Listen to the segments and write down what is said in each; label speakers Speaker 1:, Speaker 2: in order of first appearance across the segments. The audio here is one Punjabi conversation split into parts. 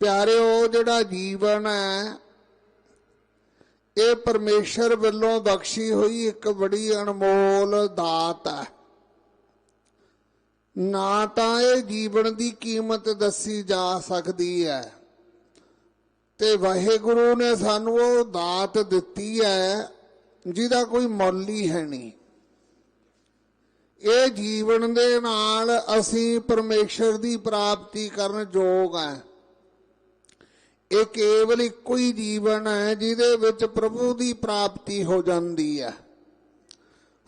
Speaker 1: ਪਿਆਰਿਓ, ਜਿਹੜਾ ਜੀਵਨ ਹੈ, ਇਹ ਪਰਮੇਸ਼ਰ ਵੱਲੋਂ ਬਖਸ਼ੀ ਹੋਈ ਇੱਕ ਬੜੀ ਅਨਮੋਲ ਦਾਤ ਹੈ। ਨਾ ਤਾਂ ਇਹ ਜੀਵਨ ਦੀ ਕੀਮਤ ਦੱਸੀ ਜਾ ਸਕਦੀ ਹੈ। ਤੇ ਵਾਹਿਗੁਰੂ ਨੇ ਸਾਨੂੰ ਉਹ ਦਾਤ ਦਿੱਤੀ ਹੈ, ਜਿਹਦਾ ਕੋਈ ਮੁੱਲ ਹੀ ਹੈ ਨਹੀਂ। ਇਹ ਜੀਵਨ ਦੇ ਨਾਲ ਅਸੀਂ ਪਰਮੇਸ਼ਰ ਦੀ ਪ੍ਰਾਪਤੀ ਕਰਨ ਯੋਗ ਹਾਂ। ਇਹ ਕੇਵਲ ਇੱਕੋ ਹੀ ਜੀਵਨ ਹੈ ਜਿਹਦੇ ਵਿੱਚ ਪ੍ਰਭੂ ਦੀ ਪ੍ਰਾਪਤੀ ਹੋ ਜਾਂਦੀ ਹੈ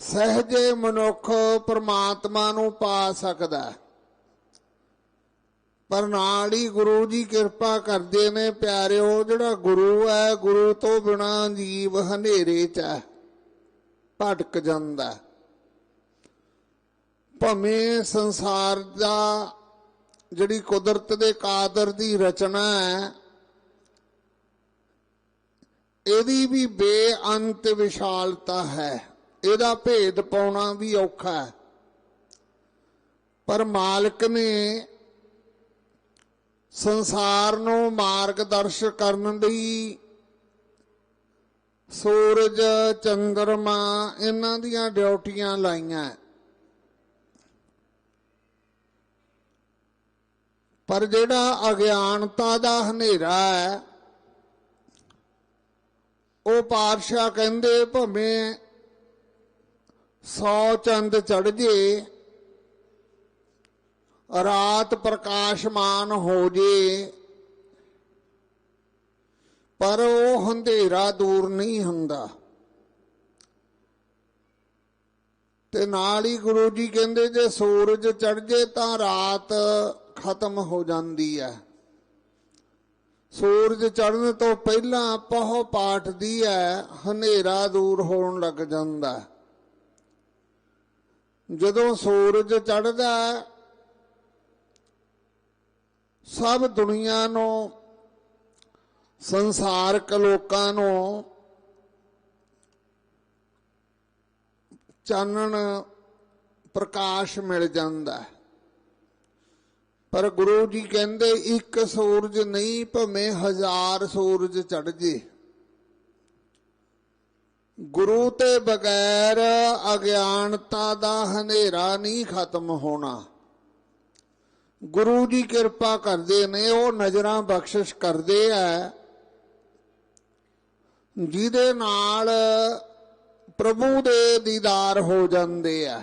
Speaker 1: ਸਹਜੇ ਮਨੁੱਖ ਪਰਮਾਤਮਾ ਨੂੰ ਪਾ ਸਕਦਾ ਪਰ ਨਾਲ ਹੀ ਗੁਰੂ ਜੀ ਕਿਰਪਾ ਕਰਦੇ ਨੇ, ਪਿਆਰਿਓ, ਜਿਹੜਾ ਗੁਰੂ ਹੈ, ਗੁਰੂ ਤੋਂ ਬਿਨਾ ਜੀਵ ਹਨੇਰੇ ਚ ਹੈ, ਭਟਕ ਜਾਂਦਾ ਹੈ। ਭਾਵੇਂ ਸੰਸਾਰ ਦਾ ਜਿਹੜੀ ਕੁਦਰਤ ਦੇ ਕਾਦਰ ਦੀ ਰਚਨਾ ਹੈ ਇਹਦੀ ਵੀ ਬੇਅੰਤ ਵਿਸ਼ਾਲਤਾ ਹੈ। ਇਹਦਾ ਭੇਦ ਪਾਉਣਾ ਵੀ ਔਖਾ ਹੈ। ਪਰ ਮਾਲਕ ਨੇ ਸੰਸਾਰ ਨੂੰ ਮਾਰਗਦਰਸ਼ ਕਰਨ ਲਈ ਸੂਰਜ, ਚੰਦਰਮਾ, ਇਹਨਾਂ ਦੀਆਂ ਡਿਊਟੀਆਂ ਲਾਈਆਂ ਪਰ ਜਿਹੜਾ ਅਗਿਆਨਤਾ ਦਾ ਹਨੇਰਾ ਹੈ ਉਹ ਪਾਤਸ਼ਾਹ ਕਹਿੰਦੇ ਭਵੇਂ ਸੌ ਚੰਦ ਚੜ ਜੇ, ਰਾਤ ਪ੍ਰਕਾਸ਼ਮਾਨ ਹੋ ਜੇ, ਪਰ ਉਹ ਹਨੇਰਾ ਦੂਰ ਨਹੀਂ ਹੁੰਦਾ। ਤੇ ਨਾਲ ਹੀ ਗੁਰੂ ਜੀ ਕਹਿੰਦੇ ਜੇ ਸੂਰਜ ਚੜ ਜੇ ਤਾਂ ਰਾਤ ਖਤਮ ਹੋ ਜਾਂਦੀ ਹੈ। ਸੂਰਜ ਚੜ੍ਹਨ ਤੋਂ ਪਹਿਲਾਂ ਪਹੁ ਪਾਟਦੀ ਹੈ ਹਨੇਰਾ ਦੂਰ ਹੋਣ ਲੱਗ ਜਾਂਦਾ ਜਦੋਂ ਸੂਰਜ ਚੜ੍ਹਦਾ ਸਭ ਦੁਨੀਆ ਨੂੰ, ਸੰਸਾਰਕ ਲੋਕਾਂ ਨੂੰ ਚਾਨਣ ਪ੍ਰਕਾਸ਼ ਮਿਲ ਜਾਂਦਾ ਹੈ ਪਰ ਗੁਰੂ ਜੀ ਕਹਿੰਦੇ, ਇੱਕ ਸੂਰਜ ਨਹੀਂ, ਭਵੇਂ ਹਜ਼ਾਰ ਸੂਰਜ ਚੜ ਜੇ। ਗੁਰੂ ਤੇ ਬਗੈਰ ਅਗਿਆਨਤਾ ਦਾ ਹਨੇਰਾ ਨਹੀਂ ਖਤਮ ਹੋਣਾ। ਗੁਰੂ ਜੀ ਕਿਰਪਾ ਕਰਦੇ ਨੇ, ਉਹ ਨਜ਼ਰਾਂ ਬਖਸ਼ਿਸ਼ ਕਰਦੇ ਆ ਜਿਹਦੇ ਨਾਲ ਪ੍ਰਭੂ ਦੇ ਦੀਦਾਰ ਹੋ ਜਾਂਦੇ ਆ